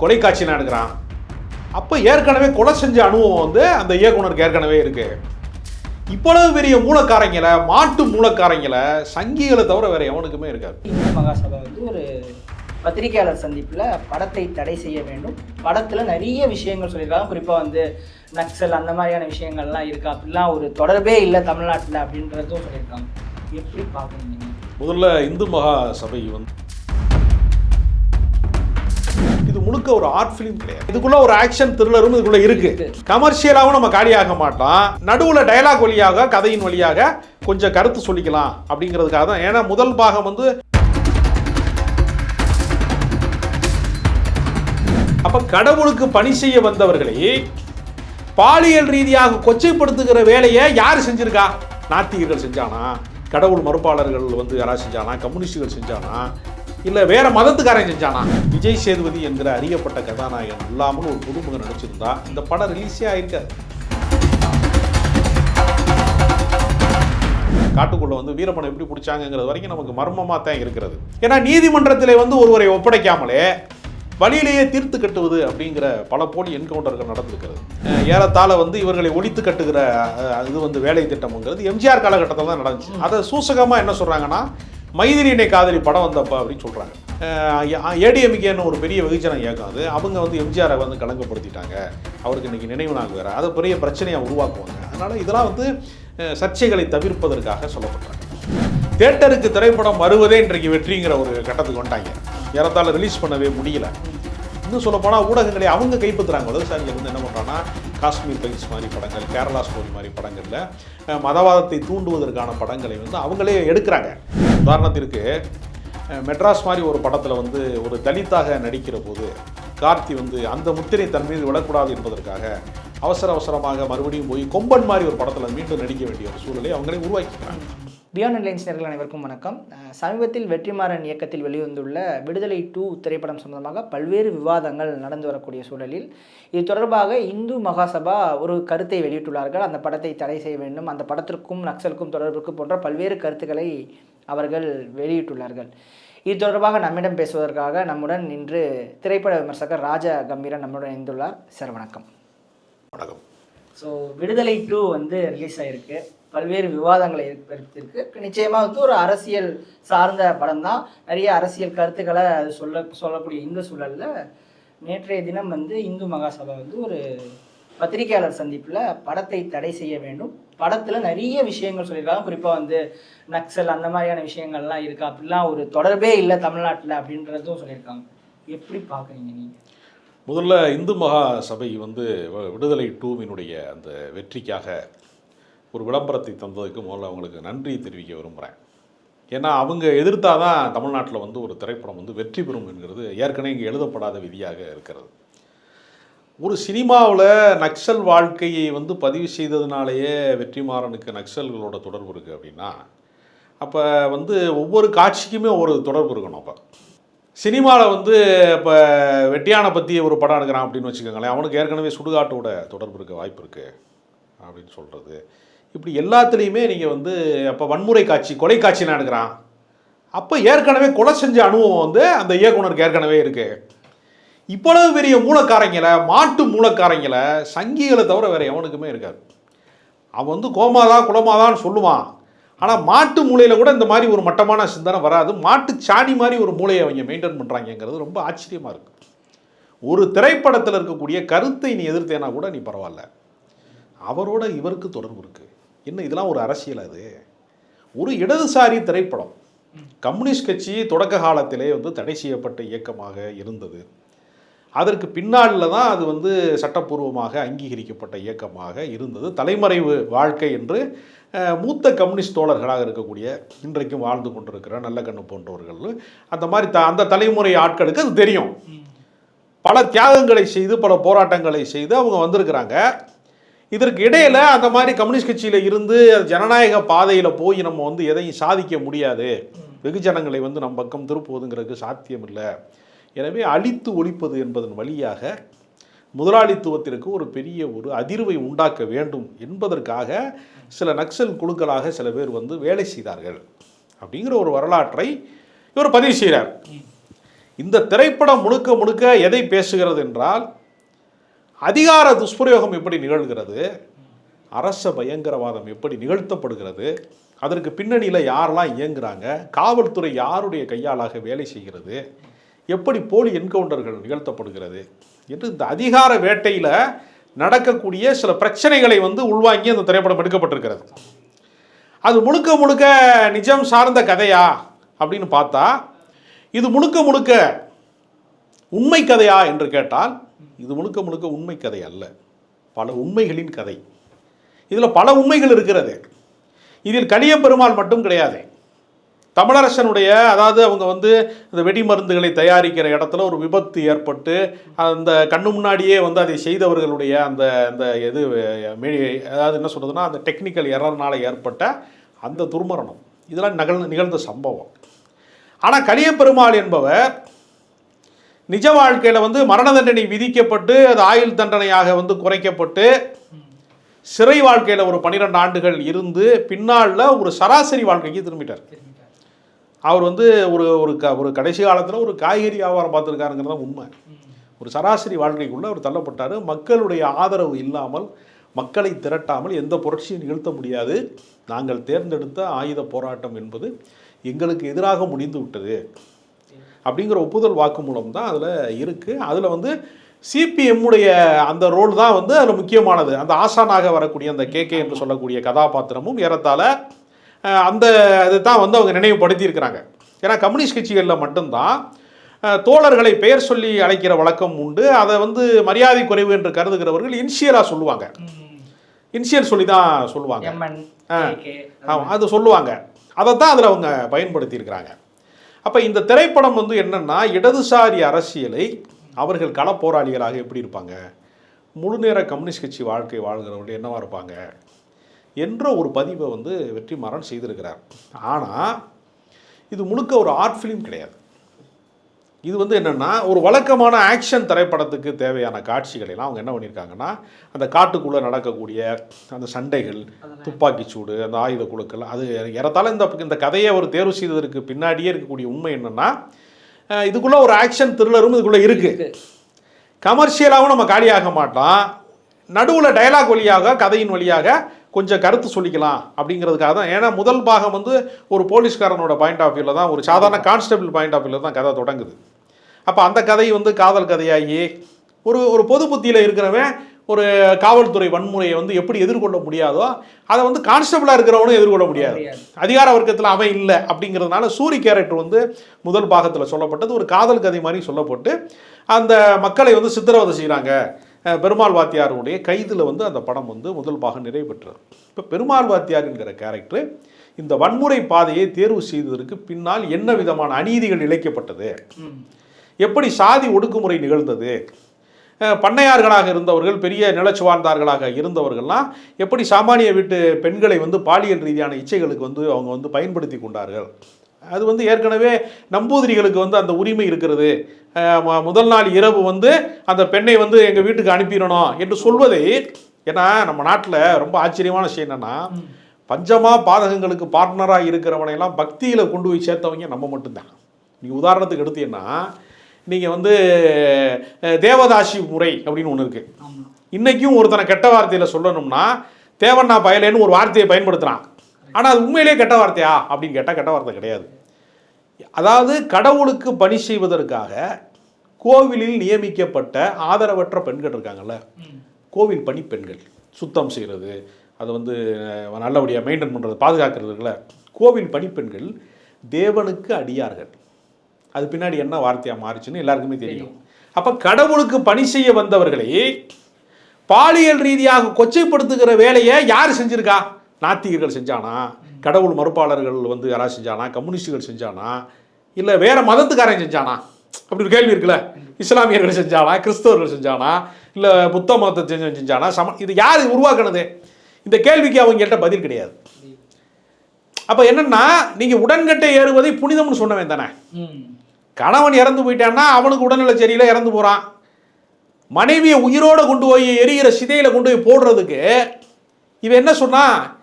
கொலை காட்சி எடுக்கிறான்? அப்போ ஏற்கனவே கொலை செஞ்ச அனுபவம் வந்து அந்த இயக்குனருக்கு ஏற்கனவே இருக்கு. இவ்வளவு பெரிய மூலக்காரங்களை மாட்டு மூலக்காரங்களை சங்கிகளை தவிர வேற எவனுக்குமே இருக்காது. இந்து மகாசபா வந்து ஒரு பத்திரிகையாளர் சந்திப்பில் படத்தை தடை செய்ய வேண்டும். படத்தில் நிறைய விஷயங்கள் சொல்லியிருக்காங்க. குறிப்பாக வந்து நக்சல் அந்த மாதிரியான விஷயங்கள்லாம் இருக்கா. அப்படிலாம் ஒரு தொடர்பே இல்லை தமிழ்நாட்டில் அப்படின்றதும் சொல்லியிருக்காங்க. எப்படி பார்க்குறீங்க? முதல்ல இந்து மகா சபை வந்து இது முழுக்க ஒரு ஆர்ட் ஃபிலிம் கிடையாது. இதுக்குள்ள ஒரு ஆக்ஷன் த்ரில்லரும் இதுக்குள்ள இருக்கு. கமர்ஷியலாகவும் நம்ம காலியாக மாட்டோம் நடுவுல டயலாக் வழியாக கதையின் வழியாக கொஞ்சம் கருத்து சொல்லிக்கலாம் அப்படிங்கிறதுக்காக தான். ஏன்னா முதல் பாகம் வந்து அப்ப கடவுளுக்கு பணி செய்ய வந்தவர்களை பாலியல் ரீதியாக கொச்சைப்படுத்துகிற வேலையை யார் செஞ்சிருக்கா? நாத்திகர்கள் செஞ்சானா? கடவுள் மறுப்பாளர்கள் வந்து யாராவது செஞ்சானா? கம்யூனிஸ்டுகள் செஞ்சானா? இல்லை வேற மதத்துக்காரன் செஞ்சானா? விஜய் சேதுபதி என்கிற அறியப்பட்ட கதாநாயகன் இல்லாமல் ஒரு புதுமுகம் நடிச்சிருந்தா இந்த படம் ரிலீஸே ஆயிருக்காது காட்டுக்குள்ள வந்து வீரப்பனை எப்படி பிடிச்சாங்கிறது வரைக்கும் நமக்கு மர்மமாக தான் இருக்கிறது. ஏன்னா நீதிமன்றத்தில் வந்து ஒருவரை ஒப்படைக்காமலே வழியிலேயே தீர்த்து கட்டுவது அப்படிங்கிற பல போலி என்கவுண்டர்கள் நடந்திருக்கிறது. ஏறத்தாழ வந்து இவர்களை ஒழித்து கட்டுகிற இது வந்து வேலை திட்டம்ங்கிறது எம்ஜிஆர் காலகட்டத்தில் தான் நடந்துச்சு. அதை சூசகமாக என்ன சொல்கிறாங்கன்னா மைதிலினை காதலி படம் வந்தப்ப அப்படின்னு சொல்கிறாங்க ஏடிஎம்கேன்னு ஒரு பெரிய வெகுஜனம் இயக்கம் அது அவங்க வந்து எம்ஜிஆரை வந்து கலங்கப்படுத்திட்டாங்க. அவருக்கு இன்றைக்கி நினைவு நாங்கள் வேறு. அதை பெரிய பிரச்சனையை உருவாக்குவாங்க. அதனால் இதெல்லாம் வந்து சர்ச்சைகளை தவிர்ப்பதற்காக சொல்லப்படுறாங்க தேட்டருக்கு திரைப்படம் வருவதே இன்றைக்கு வெற்றிங்கிற ஒரு கட்டத்துக்கு வந்துட்டாங்க. ஏறத்தாழ ரிலீஸ் பண்ணவே முடியல. இன்னும் சொல்லப்போனால் ஊடகங்களை அவங்க கைப்பற்றுறாங்க. வலதுசாரிகள் வந்து என்ன பண்ணுறாங்கன்னா காஷ்மீர் பைல்ஸ் மாதிரி படங்கள் கேரளா ஸ்டோரி மாதிரி படங்களில் மதவாதத்தை தூண்டுவதற்கான படங்களை வந்து அவங்களே எடுக்கிறாங்க. உதாரணத்திற்கு மெட்ராஸ் மாதிரி ஒரு படத்தில் வந்து ஒரு தலித்தாக நடிக்கிற போது கார்த்தி வந்து அந்த முத்திரை தன் மீது விடக்கூடாது என்பதற்காக அவசர அவசரமாக மறுபடியும் போய் கொம்பன் மாதிரி ஒரு படத்தில் மீண்டும் நடிக்க வேண்டிய ஒரு சூழலை அவங்களே உருவாக்கிக்கிறாங்க பியாண்ட் லைன்ஸ் நேர்கள் அனைவருக்கும் வணக்கம். சமீபத்தில் வெற்றிமாறன் இயக்கத்தில் வெளிவந்துள்ள விடுதலை டூ திரைப்படம் சம்பந்தமாக பல்வேறு விவாதங்கள் நடந்து வரக்கூடிய சூழலில் இது தொடர்பாக இந்து மகாசபா ஒரு கருத்தை வெளியிட்டுள்ளார்கள். அந்த படத்தை தடை செய்ய வேண்டும். அந்த படத்திற்கும் நக்சலுக்கும் தொடர்புக்கு போன்ற பல்வேறு கருத்துக்களை அவர்கள் வெளியிட்டுள்ளார்கள். இது தொடர்பாக நம்மிடம் பேசுவதற்காக நம்முடன் இன்று திரைப்பட விமர்சகர் ராஜா கம்பீரன் நம்முடன் இணைந்துள்ளார். சார் வணக்கம். வணக்கம். ஸோ விடுதலை டூ வந்து ரிலீஸ் ஆயிருக்கு. பல்வேறு விவாதங்களை ஏற்படுத்தியிருக்கு. நிச்சயமாக வந்து ஒரு அரசியல் சார்ந்த படம் தான் நிறைய அரசியல் கருத்துக்களை அது சொல்ல சொல்லக்கூடிய இந்த சூழலில் நேற்றைய தினம் வந்து இந்து மகாசபா வந்து ஒரு பத்திரிகையாளர் சந்திப்பில் படத்தை தடை செய்ய வேண்டும். படத்தில் நிறைய விஷயங்கள் சொல்லியிருக்காங்க. குறிப்பாக வந்து நக்சல் அந்த மாதிரியான விஷயங்கள்லாம் இருக்கா. அப்படிலாம் ஒரு தொடர்பே இல்லை தமிழ்நாட்டில் அப்படின்றதும் சொல்லியிருக்காங்க. எப்படி பார்க்குறீங்க நீங்கள் முதல்ல இந்து மகா சபை வந்து விடுதலை டூவினுடைய அந்த வெற்றிக்காக ஒரு விளம்பரத்தை தந்ததுக்கு முதல்ல அவங்களுக்கு நன்றி தெரிவிக்க விரும்புகிறேன் ஏன்னா அவங்க எதிர்த்தாதான் தமிழ்நாட்டில் வந்து ஒரு திரைப்படம் வந்து வெற்றி பெறும் என்கிறது ஏற்கனவே இங்கே எழுதப்படாத விதியாக இருக்கிறது. ஒரு சினிமாவில் நக்சல் வாழ்க்கையை வந்து பதிவு செய்ததுனாலேயே வெற்றிமாறனுக்கு நக்சல்களோட தொடர்பு இருக்குது அப்படின்னா அப்போ வந்து ஒவ்வொரு காட்சிக்குமே ஒரு தொடர்பு இருக்கணும் அப்போ. சினிமாவில் வந்து இப்போ வெட்டியானை பற்றி ஒரு படம் எடுக்கிறான் அப்படின்னு வச்சுக்கோங்களேன் அவனுக்கு ஏற்கனவே சுடுகாட்டோட தொடர்பு இருக்க வாய்ப்பு இருக்குது அப்படின்னு சொல்கிறது இப்படி எல்லாத்துலேயுமே நீங்கள் வந்து அப்போ வன்முறை காட்சி கொலை காட்சிலாம் எடுக்கிறான்? அப்போ ஏற்கனவே கொலை செஞ்ச அனுபவம் வந்து அந்த இயக்குனருக்கு ஏற்கனவே இருக்குது இவ்வளவு பெரிய மூலக்காரங்களை மாட்டு மூலக்காரங்களை சங்கிகளை தவிர வேறு எவனுக்குமே இருக்காது. அவன் வந்து கோமாதா குலமாதான்னு சொல்லுவான். ஆனால் மாட்டு மூளையில் கூட இந்த மாதிரி ஒரு மட்டமான சிந்தனை வராது. மாட்டு சாணி மாதிரி ஒரு மூளையை அவங்க மெயின்டைன் பண்ணுறாங்கங்கிறது ரொம்ப ஆச்சரியமாக இருக்கு. ஒரு திரைப்படத்தில் இருக்கக்கூடிய கருத்தை நீ எதிர்த்தேனா கூட நீ பரவாயில்ல. அவரோட இவருக்கு தொடர்பு இருக்குது என்ன இதெல்லாம் ஒரு அரசியல் அது. ஒரு இடதுசாரி திரைப்படம் கம்யூனிஸ்ட் கட்சி தொடக்க காலத்திலே வந்து தடை செய்யப்பட்ட இயக்கமாக இருந்தது. அதற்கு பின்னாளில் தான் அது வந்து சட்டப்பூர்வமாக அங்கீகரிக்கப்பட்ட இயக்கமாக இருந்தது. தலைமறைவு வாழ்க்கை என்று மூத்த கம்யூனிஸ்ட் தோழர்களாக இருக்கக்கூடிய இன்றைக்கும் வாழ்ந்து கொண்டிருக்கிற நல்ல கண்ணு போன்றவர்கள். அந்த மாதிரி த அந்த தலைமுறை ஆட்களுக்கு அது தெரியும். பல தியாகங்களை செய்து பல போராட்டங்களை செய்து அவங்க வந்திருக்கிறாங்க. இதற்கு இடையில் அந்த மாதிரி கம்யூனிஸ்ட் கட்சியில் இருந்து ஜனநாயக பாதையில் போய் நம்ம வந்து எதையும் சாதிக்க முடியாது. வெகுஜனங்களை வந்து நம் பக்கம் திருப்புவதுங்கிறதுக்கு சாத்தியம் இல்லை எனவே அழித்து ஒழிப்பது என்பதன் வழியாக முதலாளித்துவத்திற்கு ஒரு பெரிய ஒரு அதிர்வை உண்டாக்க வேண்டும் என்பதற்காக சில நக்சல் குழுக்களாக சில பேர் வந்து வேலை செய்தார்கள். அப்படிங்கிற ஒரு வரலாற்றை இவர் பதிவு செய்கிறார் இந்த திரைப்படம் முழுக்க முழுக்க எதை பேசுகிறது என்றால் அதிகார துஷ்பிரயோகம் எப்படி நிகழ்கிறது? அரச பயங்கரவாதம் எப்படி நிகழ்த்தப்படுகிறது? அதற்கு பின்னணியில் யாரெல்லாம் இயங்குகிறாங்க காவல்துறை யாருடைய கையாளாக வேலை செய்கிறது? எப்படி போலி என்கவுண்டர்கள் நிகழ்த்தப்படுகிறது? என்று இந்த அதிகார வேட்டையில் நடக்கக்கூடிய சில பிரச்சனைகளை வந்து உள்வாங்கி அந்த திரைப்படம் எடுக்கப்பட்டிருக்கிறது. அது முழுக்க முழுக்க நிஜம் சார்ந்த கதையா? அப்படின்னு பார்த்தா இது முழுக்க முழுக்க உண்மை கதையா என்று கேட்டால் இது முழுக்க முழுக்க உண்மை கதை அல்ல. பல உண்மைகளின் கதை. இதில் பல உண்மைகள் இருக்கிறது. இதில் கலியப்பெருமாள் மட்டும் கிடையாது. தமிழரசனுடைய அதாவது அவங்க வந்து இந்த வெடி மருந்துகளை தயாரிக்கிற இடத்துல ஒரு விபத்து ஏற்பட்டு அந்த கண்ணு முன்னாடியே வந்து அதை செய்தவர்களுடைய அந்த அந்த இது அதாவது என்ன சொல்கிறதுனா அந்த டெக்னிக்கல் எரர்னால் ஏற்பட்ட அந்த துர்மரணம். இதெல்லாம் நிகழ் நிகழ்ந்த சம்பவம். ஆனால் கலியப்பெருமாள் என்பவர் நிஜ வாழ்க்கையில் வந்து மரண தண்டனை விதிக்கப்பட்டு அது ஆயுள் தண்டனையாக வந்து குறைக்கப்பட்டு சிறை வாழ்க்கையில் ஒரு பன்னிரெண்டு ஆண்டுகள் இருந்து பின்னாளில் ஒரு சராசரி வாழ்க்கைக்கு திரும்பிட்டார். அவர் வந்து ஒரு ஒரு க ஒரு கடைசி காலத்தில் ஒரு காய்கறி வியாபாரம் பார்த்துருக்காருங்கிறது தான் உண்மை. ஒரு சராசரி வாழ்க்கைக்குள்ளே அவர் தள்ளப்பட்டார். மக்களுடைய ஆதரவு இல்லாமல் மக்களை திரட்டாமல் எந்த புரட்சியும் நிகழ்த்த முடியாது. நாங்கள் தேர்ந்தெடுத்த ஆயுத போராட்டம் என்பது எங்களுக்கு எதிராக முடிந்து விட்டது. அப்படிங்கிற ஒப்புதல் வாக்குமூலம் தான் அதில் இருக்குது அதில் வந்து சிபிஎம்முடைய அந்த ரோல் தான் வந்து அதில் முக்கியமானது. அந்த ஆசானாக வரக்கூடிய அந்த கேகே என்று சொல்லக்கூடிய கதாபாத்திரமும் ஏறத்தாழ அஹ், அந்த இதை தான் வந்து அவங்க நினைவுபடுத்தியிருக்கிறாங்க ஏன்னா கம்யூனிஸ்ட் கட்சிகளில் மட்டும்தான் தோழர்களை பெயர் சொல்லி அழைக்கிற வழக்கம் உண்டு. அதை வந்து மரியாதை குறைவு என்று கருதுகிறவர்கள் இன்சியலாக சொல்லுவாங்க. இன்சியல் சொல்லி தான் சொல்லுவாங்க. கே ஆமாம் அது சொல்லுவாங்க. அதை தான் அதில் அவங்க பயன்படுத்தியிருக்கிறாங்க அப்போ இந்த திரைப்படம் வந்து என்னென்னா இடதுசாரி அரசியலை அவர்கள் கள போராளிகளாக எப்படி இருப்பாங்க? முழுநேர கம்யூனிஸ்ட் கட்சி வாழ்க்கை வாழ்கிறவர்கள் என்னவாக இருப்பாங்க? என்ற ஒரு பதிவை வந்து வெற்றிமாறன் செய்திருக்கிறார். ஆனால் இது முழுக்க ஒரு ஆர்ட் ஃபிலிம் கிடையாது. இது வந்து என்னென்னா ஒரு வழக்கமான ஆக்ஷன் திரைப்படத்துக்கு தேவையான காட்சிகளை எல்லாம் அவங்க என்ன பண்ணியிருக்காங்கன்னா அந்த காட்டுக்குள்ளே நடக்கக்கூடிய அந்த சண்டைகள் துப்பாக்கிச் சூடு அந்த ஆயுத குழுக்கள் அது ஏறத்தாழ இந்த இந்த கதையை அவர் தேர்வு செய்ததற்கு பின்னாடியே இருக்கக்கூடிய உண்மை என்னென்னா இதுக்குள்ளே ஒரு ஆக்ஷன் த்ரில்லரும் இதுக்குள்ளே இருக்குது கமர்ஷியலாகவும் நம்ம காலியாக மாட்டோம் நடுவில் டயலாக் வழியாக கதையின் வழியாக கொஞ்சம் கருத்து சொல்லிக்கலாம் அப்படிங்கிறதுக்காக தான். ஏன்னா முதல் பாகம் வந்து ஒரு போலீஸ்காரனோட பாயிண்ட் ஆஃப் வியூவில் தான் ஒரு சாதாரண கான்ஸ்டபிள் பாயிண்ட் ஆஃப் வியூவில் தான் கதை தொடங்குது. அப்போ அந்த கதை வந்து காதல் கதையாகி ஒரு ஒரு பொது புத்தியில் இருக்கிறவன் ஒரு காவல்துறை வன்முறையை வந்து எப்படி எதிர்கொள்ள முடியாதோ அதை வந்து கான்ஸ்டபிளாக இருக்கிறவனும் எதிர்கொள்ள முடியாது. அதிகார வர்க்கத்தில் அவன் இல்லை அப்படிங்கிறதுனால சூரி கேரக்டர் வந்து முதல் பாகத்தில் சொல்லப்பட்டது ஒரு காதல் கதை மாதிரி சொல்லப்பட்டு அந்த மக்களை வந்து சித்திரவதை செய்கிறாங்க பெருமாள் வாத்தியாருடைய கைதில் வந்து அந்த படம் வந்து முதல் பாகம் நிறைவு பெற்றது இப்போ பெருமாள் வாத்தியார் என்கிற கேரக்டர் இந்த வன்முறை பாதையை தேர்வு செய்ததற்கு பின்னால் என்ன விதமான அநீதிகள் இழைக்கப்பட்டது. எப்படி சாதி ஒடுக்குமுறை நிகழ்ந்தது? பண்ணையார்களாக இருந்தவர்கள் பெரிய நிலச்சுவார்ந்தார்களாக இருந்தவர்கள்லாம் எப்படி சாமானிய வீட்டு பெண்களை வந்து பாலியல் ரீதியான இச்சைகளுக்கு வந்து அவங்க வந்து பயன்படுத்தி கொண்டார்கள்? அது வந்து ஏற்கனவே நம்பூதிரிகளுக்கு வந்து அந்த உரிமை இருக்கிறது. முதல் நாள் இரவு வந்து அந்த பெண்ணை வந்து எங்கள் வீட்டுக்கு அனுப்பிடணும் என்று சொல்வதை ஏன்னா நம்ம நாட்டில் ரொம்ப ஆச்சரியமான விஷயம் என்னன்னா பஞ்சமா பாதகங்களுக்கு பார்ட்னராக இருக்கிறவனையெல்லாம் பக்தியில் கொண்டு போய் சேர்த்தவங்க நம்ம மட்டும்தான். நீங்கள் உதாரணத்துக்கு எடுத்தீங்கன்னா நீங்கள் வந்து தேவதாசி முறை அப்படின்னு ஒன்று இருக்குது ஆமா. இன்னைக்கும் ஒருத்தனை கெட்ட வார்த்தையில் சொல்லணும்னா தேவண்ணா பயலேன்னு ஒரு வார்த்தையை பயன்படுத்துகிறான் ஆனால் அது உண்மையிலேயே கெட்ட வார்த்தையா அப்படின்னு கேட்டால் கெட்ட வார்த்தை கிடையாது. அதாவது கடவுளுக்கு பணி செய்வதற்காக கோவிலில் நியமிக்கப்பட்ட ஆதரவற்ற பெண்கள் இருக்காங்கல்ல. கோவில் பணிப்பெண்கள் சுத்தம் செய்கிறது அது வந்து நல்லபடியாக மெயின்டைன் பண்ணுறது பாதுகாக்கிறது இருக்குல்ல? கோவில் பணிப்பெண்கள் தேவனுக்கு அடியார்கள். அது பின்னாடி என்ன வார்த்தையாக மாறுச்சுன்னு எல்லாருக்குமே தெரியும். அப்போ கடவுளுக்கு பணி செய்ய வந்தவர்களை பாலியல் ரீதியாக கொச்சைப்படுத்துகிற வேலையை யார் செஞ்சிருக்கா? நாத்திகர்கள் செஞ்சானா? கடவுள் மறுப்பாளர்கள் வந்து யாராவது செஞ்சானா? கம்யூனிஸ்டுகள் செஞ்சானா? இல்லை வேற மதத்துக்காரன் செஞ்சானா? அப்படி ஒரு கேள்வி இருக்குல்ல. இஸ்லாமியர்கள் செஞ்சானா? கிறிஸ்தவர்கள் செஞ்சானா? இல்லை புத்த மதத்தை செஞ்ச செஞ்சானா? சம இது யார் உருவாக்குனது? இந்த கேள்விக்கு அவங்கள்ட்ட பதில் கிடையாது. அப்போ என்னன்னா நீங்கள் உடன்கட்டை ஏறுவதை புனிதம்னு சொன்னவன் தானே. கணவன் இறந்து போயிட்டான்னா அவனுக்கு உடல்நல சரியில்லை இறந்து போகிறான் மனைவியை உயிரோட கொண்டு போய் எரியிற சிதையில கொண்டு போய் போடுறதுக்கு இவன் என்ன சொன்னா இதுக்கு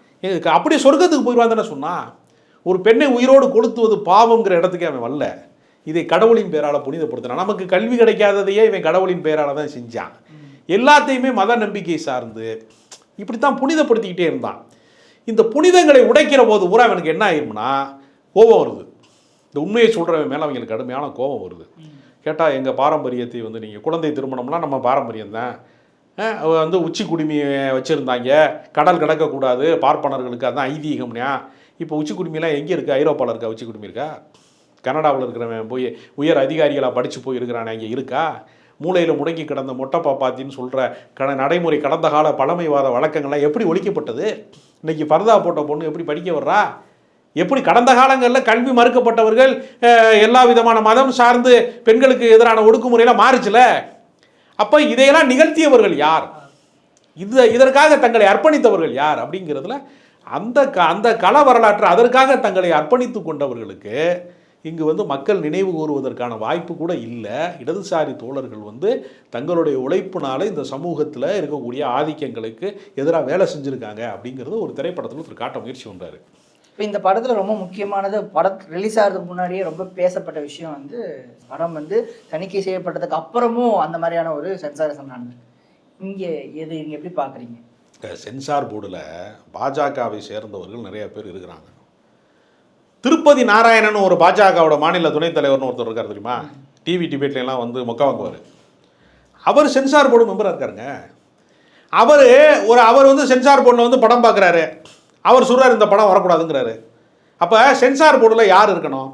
அப்படியே சொர்க்கத்துக்கு போயிடுவான் தானே சொன்னான் ஒரு பெண்ணை உயிரோடு கொளுத்துவது பாவங்கிற இடத்துக்கு அவன் வரல. இதை கடவுளின் பேரால் புனிதப்படுத்தினான் நமக்கு கல்வி கிடைக்காததையே இவன் கடவுளின் பேரால தான் செஞ்சான். எல்லாத்தையுமே மத நம்பிக்கை சார்ந்து இப்படித்தான் புனிதப்படுத்திக்கிட்டே இருந்தான். இந்த புனிதங்களை உடைக்கிற போது பூரா அவனுக்கு என்ன ஆயிரும்னா கோபம் வருது. இந்த உண்மையை சொல்கிறவன் மேலே அவங்களுக்கு கடுமையான கோபம் வருது. கேட்டால் எங்கள் பாரம்பரியத்தை வந்து நீங்கள் குழந்தை திருமணம்லாம் நம்ம பாரம்பரியம் தான் வந்து உச்சி குடுமியை வச்சுருந்தாங்க. கடல் கடக்கக்கூடாது பார்ப்பனர்களுக்கு அதுதான் ஐதீகம்னா இப்போ உச்சி குடுமியெல்லாம் எங்கே இருக்குது ஐரோப்பாவில் இருக்கா? உச்சி குடுமி இருக்கா? கனடாவில் இருக்கிறவன் போய் உயர் அதிகாரிகளாக படித்து போய் இருக்கிறானே இங்கே இருக்கா? மூளையில் முடங்கி கிடந்த மொட்டை பாப்பாத்தின்னு சொல்கிற கட நடைமுறை கடந்த கால பழமைவாத வழக்கங்கள்லாம் எப்படி ஒழிக்கப்பட்டது? இன்றைக்கி பர்தா போட்ட பொண்ணு எப்படி படிக்க வர்றா? எப்படி கடந்த காலங்களில் கல்வி மறுக்கப்பட்டவர்கள் எல்லா விதமான மதம் சார்ந்து பெண்களுக்கு எதிரான ஒடுக்குமுறையில் மாறுச்சுல? அப்போ இதையெல்லாம் நிகழ்த்தியவர்கள் யார்? இது இதற்காக தங்களை அர்ப்பணித்தவர்கள் யார்? அப்படிங்கிறதுல அந்த க அந்த கள வரலாற்று அதற்காக தங்களை அர்ப்பணித்து கொண்டவர்களுக்கு இங்கு வந்து மக்கள் நினைவு கூறுவதற்கான வாய்ப்பு கூட இல்லை. இடதுசாரி தோழர்கள் வந்து தங்களுடைய உழைப்புனால இந்த சமூகத்தில் இருக்கக்கூடிய ஆதிக்கங்களுக்கு எதிராக வேலை செஞ்சுருக்காங்க அப்படிங்கிறது ஒரு திரைப்படத்தில் ஒருத்தர் காட்ட முயற்சி பண்ணுறாரு இப்போ இந்த படத்தில் ரொம்ப முக்கியமானது படம் ரிலீஸ் ஆகிறதுக்கு முன்னாடியே ரொம்ப பேசப்பட்ட விஷயம் வந்து படம் வந்து தணிக்கை செய்யப்பட்டதுக்கு அப்புறமும் அந்த மாதிரியான ஒரு சென்சாரிசம் நடந்தது இங்கே எது இங்கே எப்படி பார்க்குறீங்க சென்சார் போர்டில் பாஜகவை சேர்ந்தவர்கள் நிறைய பேர் இருக்கிறாங்க. திருப்பதி நாராயணன் ஒரு பாஜகவோட மாநில துணைத் தலைவர்னு ஒருத்தர் இருக்கார் தெரியுமா? டிவி டிபேட்லாம் வந்து மொக்க வாங்குவார். அவர் சென்சார் போர்டு மெம்பராக இருக்காருங்க. அவர் ஒரு அவர் வந்து சென்சார் போர்டில் வந்து படம் பார்க்குறாரு அவர் சொல்றாரு இந்த படம் வரக்கூடாதுங்கிறாரு. அப்போ சென்சார் போர்டில் யார் இருக்கணும்?